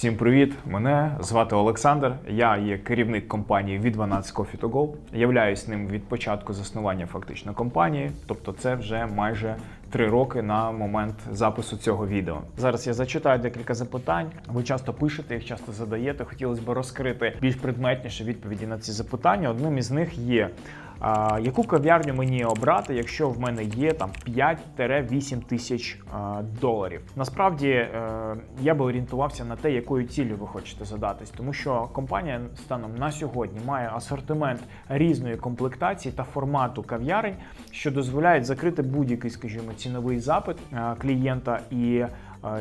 Всім привіт! Мене звати Олександр. Я є керівник компанії від 12 Coffee to Go. Являюсь ним від початку заснування фактично компанії, тобто це вже майже три роки на момент запису цього відео. Зараз я зачитаю декілька запитань. Ви часто пишете, їх часто задаєте. Хотілося б розкрити більш предметніше відповіді на ці запитання. Одним із них є. А, яку кав'ярню мені обрати, якщо в мене є там 5-8 тисяч а, доларів? Насправді е, я би орієнтувався на те, якою ціллю ви хочете задатись, тому що компанія станом на сьогодні має асортимент різної комплектації та формату кав'ярень, що дозволяють закрити будь-який, скажімо, ціновий запит е, клієнта і.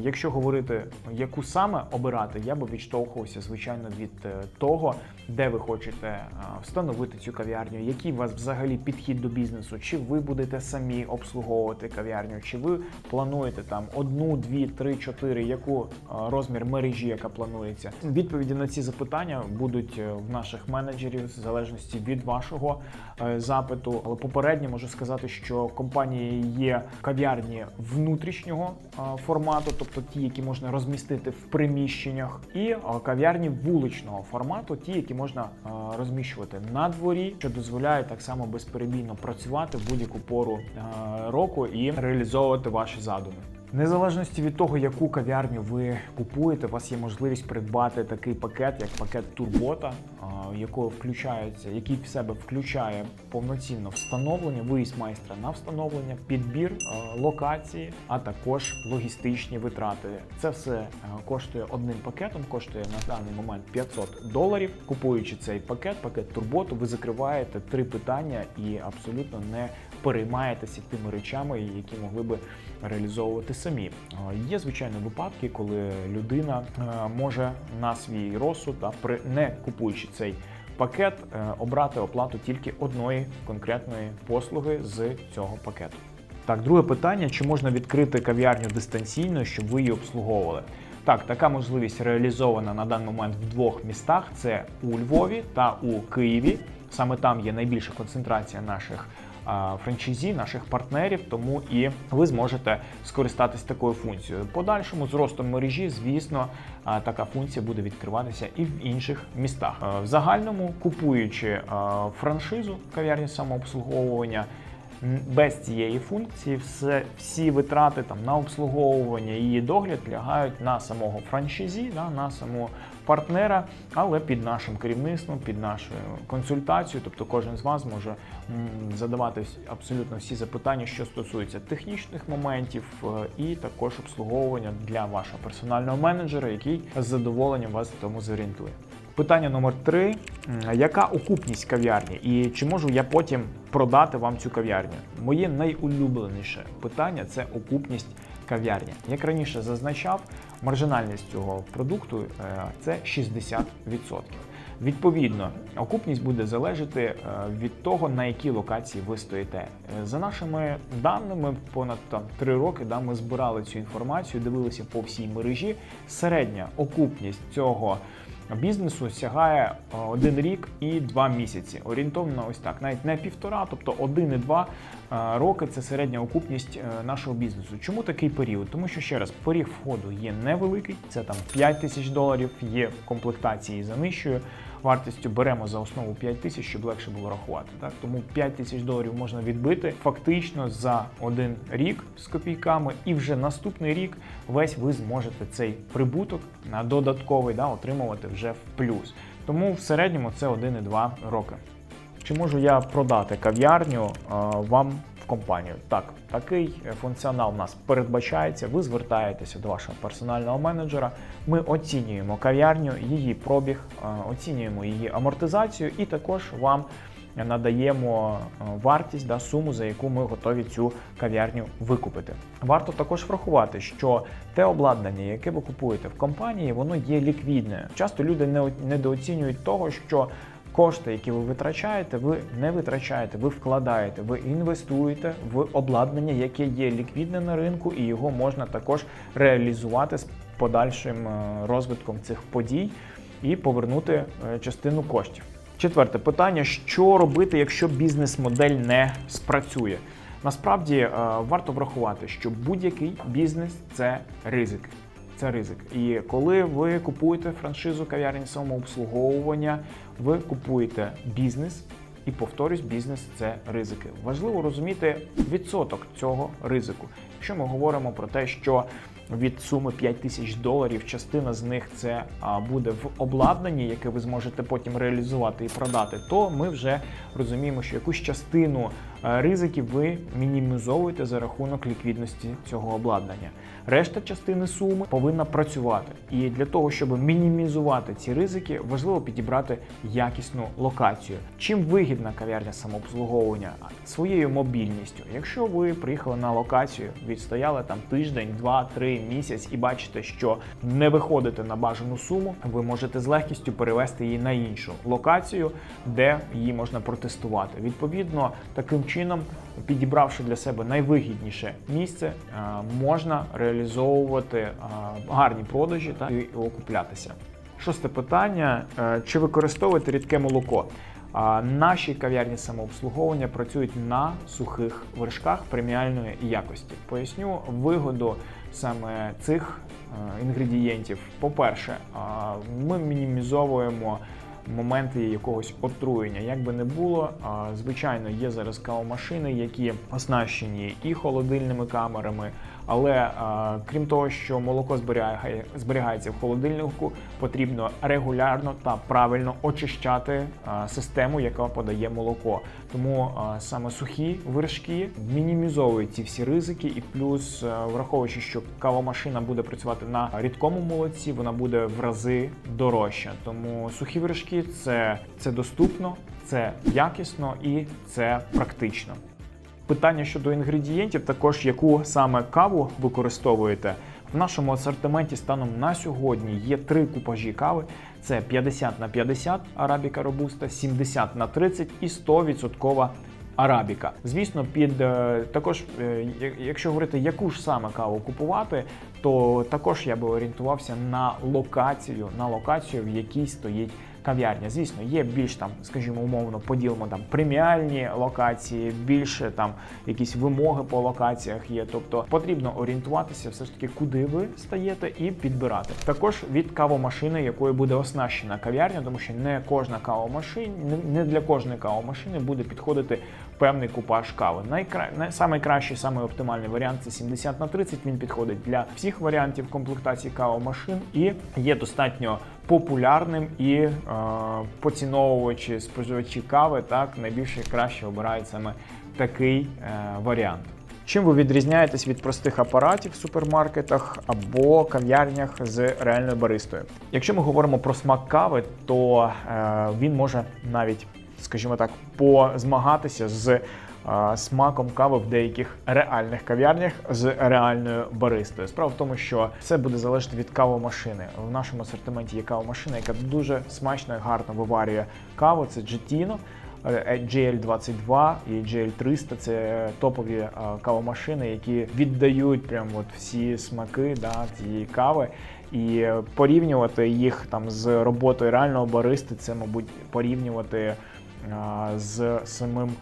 Якщо говорити, яку саме обирати, я би відштовхувався, звичайно, від е, того, де ви хочете е, встановити цю кав'ярню, який у вас взагалі підхід до бізнесу, чи ви будете самі обслуговувати кав'ярню, чи ви плануєте там одну, дві, три, чотири, яку е, розмір мережі, яка планується. Відповіді на ці запитання будуть в наших менеджерів в залежності від вашого запиту. Але попередньо можу сказати, що компанії є кав'ярні внутрішнього е, формату, тобто ті, які можна розмістити в приміщеннях, і е, кав'ярні вуличного формату, ті, які можна е, розміщувати на дворі, що дозволяє так само безперебійно працювати в будь-яку пору е, року і реалізовувати ваші задуми. Незалежності від того, яку кав'ярню ви купуєте, у вас є можливість придбати такий пакет, як пакет Турбота, якого включається, який в себе включає повноцінно встановлення, виїзд майстра на встановлення, підбір локації, а також логістичні витрати. Це все коштує одним пакетом, коштує на даний момент 500 доларів. Купуючи цей пакет, пакет Турботу, ви закриваєте три питання і абсолютно не переймаєтеся тими речами, які могли би реалізовувати самі. Є звичайно випадки, коли людина е, може на свій розсуд, та при не купуючи цей пакет, е, обрати оплату тільки одної конкретної послуги з цього пакету. Так, друге питання: чи можна відкрити кав'ярню дистанційно, щоб ви її обслуговували? Так, така можливість реалізована на даний момент в двох містах: це у Львові та у Києві. Саме там є найбільша концентрація наших франчайзі, наших партнерів, тому і ви зможете скористатись такою функцією. Подальшому з мережі, звісно, така функція буде відкриватися і в інших містах. В загальному, купуючи франшизу кав'ярні самообслуговування. Без цієї функції все, всі витрати там на обслуговування її догляд лягають на самого франшизі, да, на самого партнера, але під нашим керівництвом, під нашою консультацією. Тобто кожен з вас може задавати абсолютно всі запитання, що стосуються технічних моментів, е, і також обслуговування для вашого персонального менеджера, який з задоволенням вас в тому зорієнтує. Питання номер три: яка окупність кав'ярні, і чи можу я потім продати вам цю кав'ярню? Моє найулюбленіше питання це окупність кав'ярні. Як раніше зазначав, маржинальність цього продукту е, це 60%. Відповідно, окупність буде залежати е, від того, на якій локації ви стоїте. Е, За нашими даними, понад там три роки да, ми збирали цю інформацію, дивилися по всій мережі. Середня окупність цього бізнесу сягає е, один рік і два місяці. Орієнтовно, ось так, навіть не півтора, тобто один і два е, роки це середня окупність е, нашого бізнесу. Чому такий період? Тому що ще раз поріг входу є невеликий, це там 5 тисяч доларів, є в комплектації за нижчою вартістю. Беремо за основу 5 тисяч, щоб легше було рахувати. Так тому 5 тисяч доларів можна відбити фактично за один рік з копійками, і вже наступний рік весь ви зможете цей прибуток на додатковий да, отримувати вже в плюс. Тому в середньому це 1,2 роки. Чи можу я продати кав'ярню вам в компанію? Так, такий функціонал у нас передбачається. Ви звертаєтеся до вашого персонального менеджера. Ми оцінюємо кав'ярню, її пробіг, е, оцінюємо її амортизацію, і також вам надаємо е, вартість да, суму, за яку ми готові цю кав'ярню викупити. Варто також врахувати, що те обладнання, яке ви купуєте в компанії, воно є ліквідне. Часто люди не недооцінюють того, що Кошти, які ви витрачаєте, ви не витрачаєте, ви вкладаєте, ви інвестуєте в обладнання, яке є ліквідне на ринку, і його можна також реалізувати з подальшим е, розвитком цих подій і повернути е, частину коштів. Четверте питання: що робити, якщо бізнес-модель не спрацює? Насправді е, варто врахувати, що будь-який бізнес це ризик. Це ризик. І коли ви купуєте франшизу кав'ярні самообслуговування, ви купуєте бізнес. І повторюсь, бізнес це ризики. Важливо розуміти відсоток цього ризику. Якщо ми говоримо про те, що від суми 5 тисяч доларів частина з них це буде в обладнанні, яке ви зможете потім реалізувати і продати, то ми вже розуміємо, що якусь частину ризиків ви мінімізовуєте за рахунок ліквідності цього обладнання. Решта частини суми повинна працювати. І для того, щоб мінімізувати ці ризики, важливо підібрати якісну локацію. Чим вигідна кав'ярня самообслуговування своєю мобільністю. Якщо ви приїхали на локацію, відстояли там тиждень, два, три місяць і бачите, що не виходите на бажану суму, ви можете з легкістю перевести її на іншу локацію, де її можна протестувати. Відповідно, таким чином, підібравши для себе найвигідніше місце, е, можна реалізовувати е, гарні продажі та і окуплятися. Шосте питання: Е, чи використовуєте рідке молоко? Наші кав'ярні самообслуговування працюють на сухих вершках преміальної якості. Поясню вигоду саме цих інгредієнтів. По-перше, ми мінімізовуємо моменти якогось отруєння. Як би не було, звичайно, є зараз кавомашини, які оснащені і холодильними камерами. Але е, крім того, що молоко зберігає, зберігається в холодильнику, потрібно регулярно та правильно очищати е, систему, яка подає молоко. Тому е, саме сухі вершки мінімізовують ці всі ризики, і плюс, враховуючи, що кавомашина буде працювати на рідкому молоці, вона буде в рази дорожча. Тому сухі вершки це, це доступно, це якісно і це практично. Питання щодо інгредієнтів, також яку саме каву використовуєте. В нашому асортименті станом на сьогодні є три купажі кави: це 50 на 50 арабіка робуста, 70 на 30 і 100% арабіка. Звісно, під е, також, е, якщо говорити, яку ж саме каву купувати, то також я би орієнтувався на локацію, на локацію, в якій стоїть кав'ярня. Звісно, є більш там, скажімо, умовно поділимо там преміальні локації, більше там якісь вимоги по локаціях є. Тобто потрібно орієнтуватися все ж таки, куди ви стаєте, і підбирати. Також від кавомашини, якою буде оснащена кав'ярня, тому що не кожна кавомашина, не- для кожної кавомашини буде підходити певний купаж кави. Найкра... най- Найкращий, самий оптимальний варіант це 70 на 30. Він підходить для всіх варіантів комплектації кавомашин і є достатньо популярним і е, поціновувачі споживачі кави так найбільше краще обирають саме такий е, варіант. Чим ви відрізняєтесь від простих апаратів в супермаркетах або кав'ярнях з реальною баристою? Якщо ми говоримо про смак кави, то е, він може навіть, скажімо так, позмагатися з е, смаком кави в деяких реальних кав'ярнях з реальною баристою. Справа в тому, що все буде залежати від кавомашини. В нашому асортименті є кавомашина, яка дуже смачно і гарно виварює каву. Це. Е, GL22 і GL300 це топові е, кавомашини, які віддають прям от всі смаки да, цієї кави. І порівнювати їх там з роботою реального баристи, це, мабуть, порівнювати з самим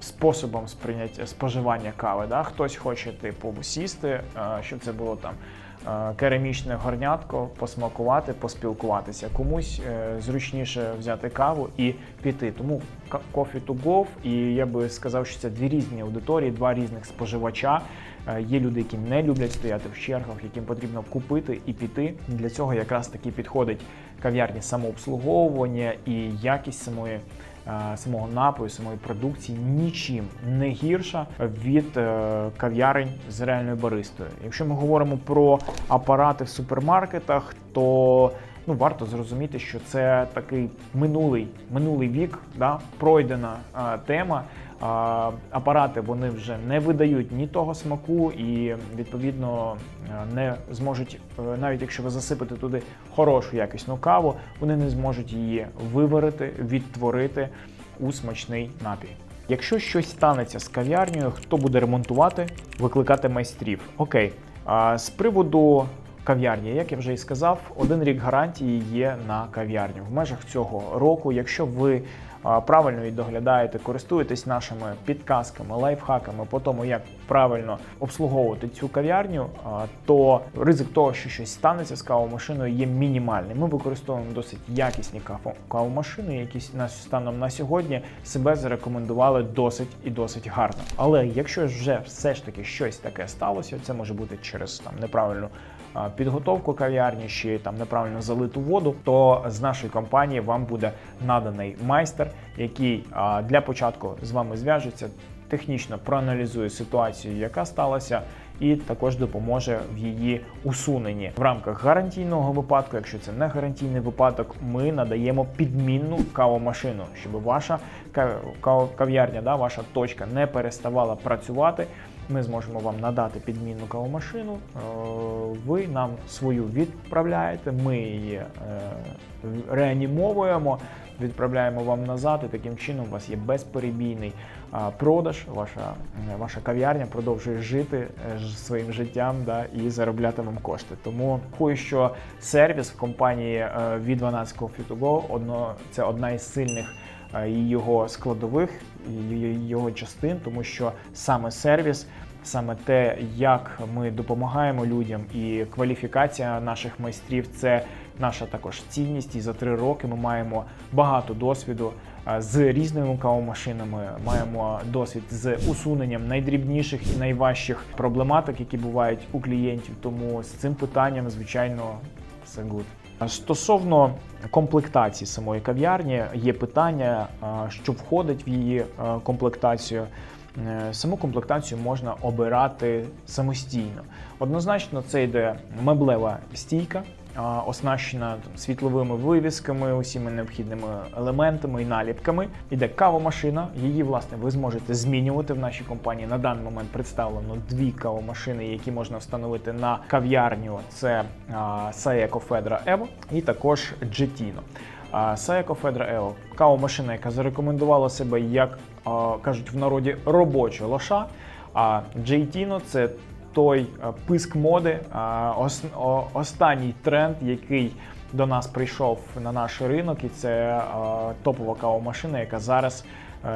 способом сприйняття споживання кави. Да? Хтось хоче типу сісти, щоб це було там керамічне горнятко, посмакувати, поспілкуватися. Комусь е, зручніше взяти каву і піти. Тому Coffee to Go, і я би сказав, що це дві різні аудиторії, два різних споживача. Е, Є люди, які не люблять стояти в чергах, яким потрібно купити і піти. Для цього якраз таки підходить кав'ярні самообслуговування і якість самої. Е, Самого напою, самої продукції нічим не гірша від е, кав'ярень з реальною баристою. Якщо ми говоримо про апарати в супермаркетах, то ну варто зрозуміти, що це такий минулий минулий вік, да, пройдена е, тема. Апарати вони вже не видають ні того смаку, і відповідно е, не зможуть, е, навіть якщо ви засипете туди хорошу якісну каву, вони не зможуть її виварити, відтворити у смачний напій. Якщо щось станеться з кав'ярнею, хто буде ремонтувати, викликати майстрів. Окей, а з приводу кав'ярні. Як я вже і сказав, один рік гарантії є на кав'ярню. В межах цього року, якщо ви правильно її доглядаєте, користуєтесь нашими підказками, лайфхаками по тому, як правильно обслуговувати цю кав'ярню, то ризик того, що щось станеться з кавомашиною, є мінімальний. Ми використовуємо досить якісні кавомашини, які станом на сьогодні себе зарекомендували досить і досить гарно. Але якщо вже все ж таки щось таке сталося, це може бути через там неправильну підготовку кав'ярні чи там неправильно залиту воду, то з нашої компанії вам буде наданий майстер, який для початку з вами зв'яжеться, технічно проаналізує ситуацію, яка сталася. І також допоможе в її усуненні в рамках гарантійного випадку. Якщо це не гарантійний випадок, ми надаємо підмінну кавомашину, щоб ваша ка- кав'ярня, да, ваша точка не переставала працювати. Ми зможемо вам надати підмінну кавомашину. Е, Ви нам свою відправляєте, ми її е, реанімовуємо, відправляємо вам назад, і таким чином у вас є безперебійний продаж. Ваша, е, ваша кав'ярня продовжує жити своїм життям да, і заробляти вам кошти. Тому рахую, що сервіс в компанії від 12 Coffee to Go це одна із сильних е, його складових, і його частин, тому що саме сервіс. Саме те, як ми допомагаємо людям, і кваліфікація наших майстрів це наша також цінність. І за три роки ми маємо багато досвіду з різними кавомашинами. Маємо досвід з усуненням найдрібніших і найважчих проблематик, які бувають у клієнтів. Тому з цим питанням, звичайно, все good. Стосовно комплектації самої кав'ярні, є питання, що входить в її комплектацію. Е, Саму комплектацію можна обирати самостійно. Однозначно, це йде меблева стійка, оснащена світловими вивісками, усіма необхідними елементами і наліпками. Іде кавомашина. Її власне ви зможете змінювати в нашій компанії. На даний момент представлено дві кавомашини, які можна встановити на кав'ярню. Це Saeco Fedra Evo і також Jetino. Saeco Fedra Evo – кавомашина, яка зарекомендувала себе як кажуть в народі робоча лоша. А Джейтіно це той писк моди, ос- останній тренд, який до нас прийшов на наш ринок, і це а, топова кавомашина, яка зараз е,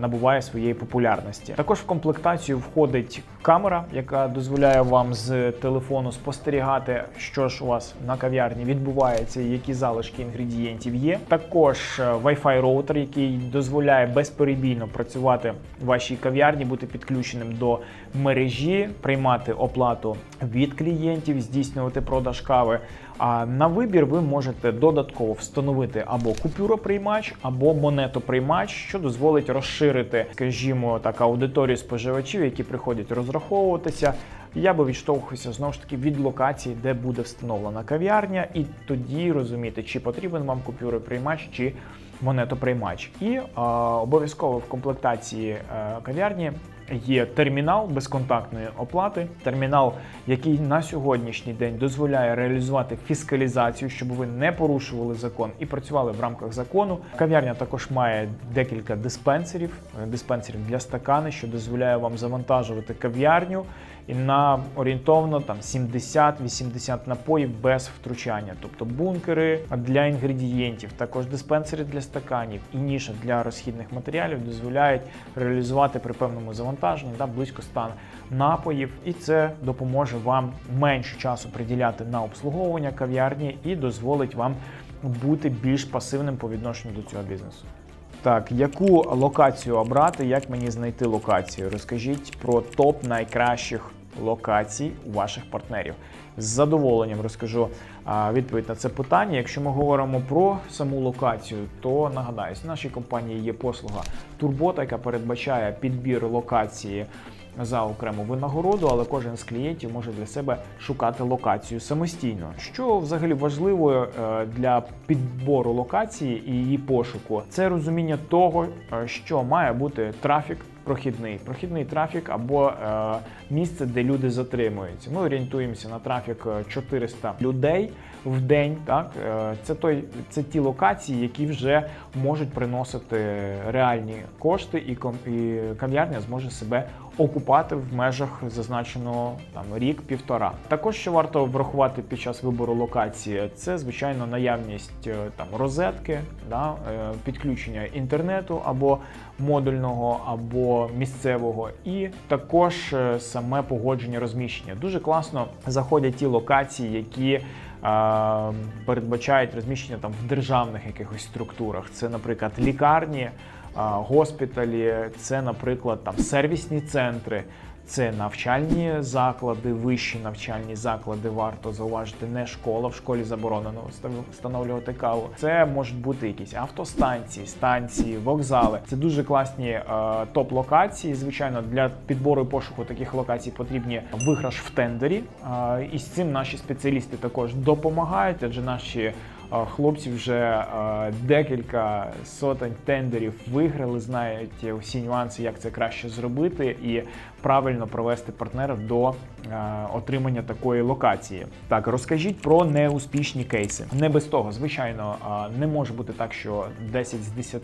набуває своєї популярності. Також в комплектацію входить камера, яка дозволяє вам з телефону спостерігати, що ж у вас на кав'ярні відбувається, які залишки інгредієнтів є. Також е, Wi-Fi роутер, який дозволяє безперебійно працювати в вашій кав'ярні, бути підключеним до мережі, приймати оплату від клієнтів, здійснювати продаж кави. А на вибір ви можете додатково встановити або купюроприймач, або монетоприймач, що дозволить розширити, скажімо так, аудиторію споживачів, які приходять розраховуватися. Я би відштовхувався знову ж таки від локації, де буде встановлена кав'ярня, і тоді розуміти, чи потрібен вам купюроприймач, чи монетоприймач. І а, обов'язково в комплектації е, кав'ярні є термінал безконтактної оплати, термінал, який на сьогоднішній день дозволяє реалізувати фіскалізацію, щоб ви не порушували закон і працювали в рамках закону. Кав'ярня також має декілька диспенсерів, е, диспенсерів для стакани, що дозволяє вам завантажувати кав'ярню і на орієнтовно там 70-80 напоїв без втручання, тобто бункери для інгредієнтів, також диспенсери для стаканів і ніша для розхідних матеріалів дозволяють реалізувати при певному завантаженні да, близько 100 напоїв, і це допоможе вам менше часу приділяти на обслуговування кав'ярні і дозволить вам бути більш пасивним по відношенню до цього бізнесу. Так, яку локацію обрати, як мені знайти локацію? Розкажіть про топ найкращих локацій у ваших партнерів. З задоволенням розкажу відповідь на це питання. Якщо ми говоримо про саму локацію, то нагадаюсь, в нашій компанії є послуга Турбота, яка передбачає підбір локації за окрему винагороду, але кожен з клієнтів може для себе шукати локацію самостійно. Що взагалі важливо е, для підбору локації і її пошуку, це розуміння того, е, що має бути трафік. Прохідний, прохідний трафік або е, місце, де люди затримуються. Ми орієнтуємося на трафік е, 400 людей в день. Так Е, це той це ті локації, які вже можуть приносити реальні кошти, і ком- і кав'ярня зможе себе окупати в межах зазначеного там рік-півтора. Також що варто врахувати під час вибору локації, це звичайно наявність е, там розетки, да, е, підключення інтернету або модульного, або місцевого, і також е, саме погодження розміщення. Дуже класно заходять ті локації, які передбачають розміщення там в державних якихось структурах. Це, наприклад, лікарні, госпіталі, це, наприклад, там сервісні центри. Це навчальні заклади, вищі навчальні заклади. Варто зауважити, не школа. В школі заборонено встановлювати каву. Це можуть бути якісь автостанції, станції, вокзали. Це дуже класні е, топ-локації. Звичайно, для підбору і пошуку таких локацій потрібні виграш в тендері. Е, і з цим наші спеціалісти також допомагають, адже наші хлопці вже е, декілька сотень тендерів виграли, знають усі нюанси, як це краще зробити, і правильно провести партнера до е, отримання такої локації. Так, розкажіть про неуспішні кейси. Не без того, звичайно, е, не може бути так, що 10 з 10,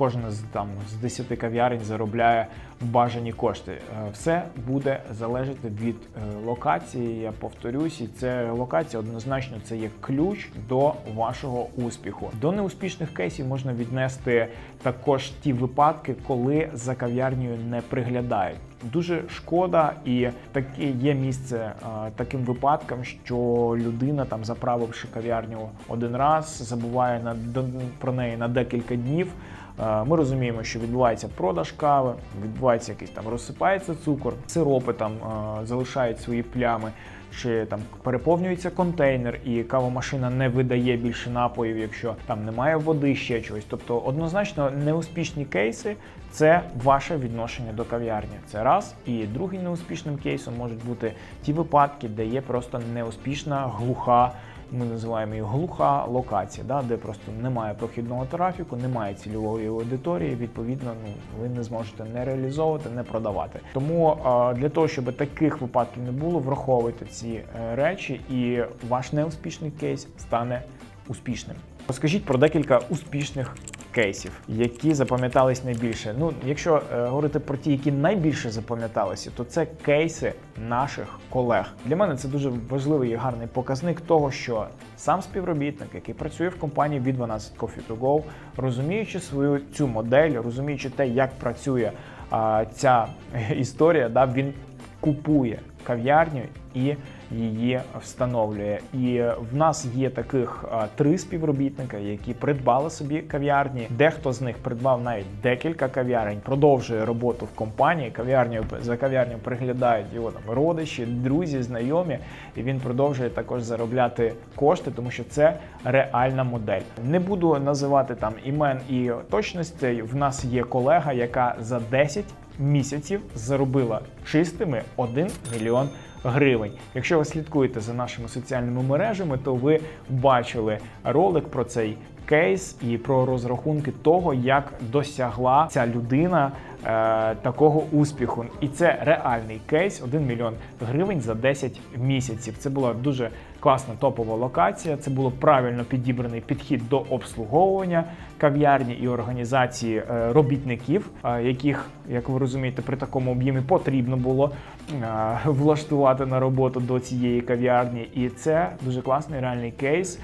кожна з там з 10 кав'ярень заробляє бажані кошти. Е, Все буде залежати від е, локації. Я повторюсь, і це локація однозначно це є ключ до вашого успіху. До неуспішних кейсів можна віднести також ті випадки, коли за кав'ярнею не приглядають. Дуже шкода, і таке є місце е, таким випадкам, що людина, там заправивши кав'ярню один раз, забуває на до- про неї на декілька днів. Е, Ми розуміємо, що відбувається продаж кави, відбувається якийсь там розсипається цукор, сиропи там е, залишають свої плями, чи там переповнюється контейнер, і кавомашина не видає більше напоїв, якщо там немає води, ще чогось. Тобто, однозначно, неуспішні кейси це ваше відношення до кав'ярні. Це раз. І другий неуспішним кейсом можуть бути ті випадки, де є просто неуспішна глуха ми називаємо її глуха локація, да, де просто немає прохідного трафіку, немає цільової аудиторії. Відповідно, ну ви не зможете не реалізовувати, не продавати. Тому для того, щоб таких випадків не було, враховуйте ці е, речі, і ваш неуспішний кейс стане успішним. Розкажіть про декілька успішних кейсів, які запам'ятались найбільше. Ну, якщо е, говорити про ті, які найбільше запам'яталися, то це кейси наших колег. Для мене це дуже важливий і гарний показник того, що сам співробітник, який працює в компанії від 12 Coffee to Go, розуміючи свою цю модель, розуміючи те, як працює а, ця історія, да, він купує кав'ярню і її встановлює. І в нас є таких три співробітника, які придбали собі кав'ярні. Дехто з них придбав навіть декілька кав'ярень, продовжує роботу в компанії. Кав'ярню за кав'ярню приглядають його там родичі, друзі, знайомі, і він продовжує також заробляти кошти, тому що це реальна модель. Не буду називати там імен і точностей. В нас є колега, яка за 10 місяців заробила чистими 1 мільйон гривень. Якщо ви слідкуєте за нашими соціальними мережами, то ви бачили ролик про цей кейс і про розрахунки того, як досягла ця людина е, такого успіху. І це реальний кейс 1 мільйон гривень за 10 місяців. Це була дуже класна топова локація. Це було правильно підібраний підхід до обслуговування кав'ярні і організації е, робітників, е, яких, як ви розумієте, при такому об'ємі потрібно було е, влаштувати на роботу до цієї кав'ярні. І це дуже класний реальний кейс.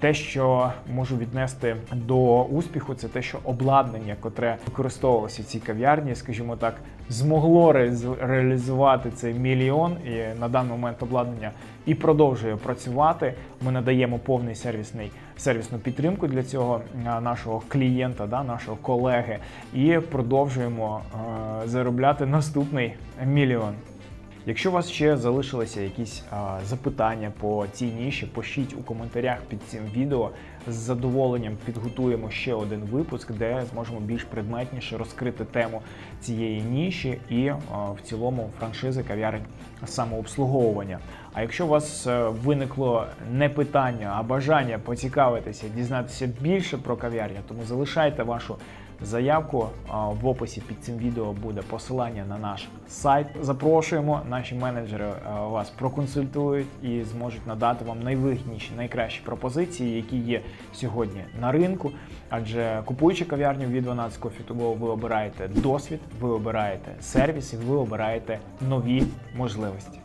Те, що можу віднести до успіху, це те, що обладнання, котре використовувалося в цій кав'ярні, скажімо так, змогло реалізу- реалізувати цей мільйон. І на даний момент обладнання і продовжує працювати. Ми надаємо повний сервісний сервісну підтримку для цього нашого клієнта, да, нашого колеги, і продовжуємо е, заробляти наступний мільйон. Якщо у вас ще залишилися якісь а, запитання по цій ніші, пишіть у коментарях під цим відео. З задоволенням підготуємо ще один випуск, де зможемо більш предметніше розкрити тему цієї ніші і а, в цілому франшизи кав'ярень самообслуговування. А якщо у вас е, виникло не питання, а бажання поцікавитися, дізнатися більше про кав'ярню, тому залишайте вашу заявку. В описі під цим відео буде посилання на наш сайт. Запрошуємо. Наші менеджери вас проконсультують і зможуть надати вам найвигідніші, найкращі пропозиції, які є сьогодні на ринку. Адже купуючи кав'ярню від 12 Coffee ви обираєте досвід, ви обираєте сервіс і ви обираєте нові можливості.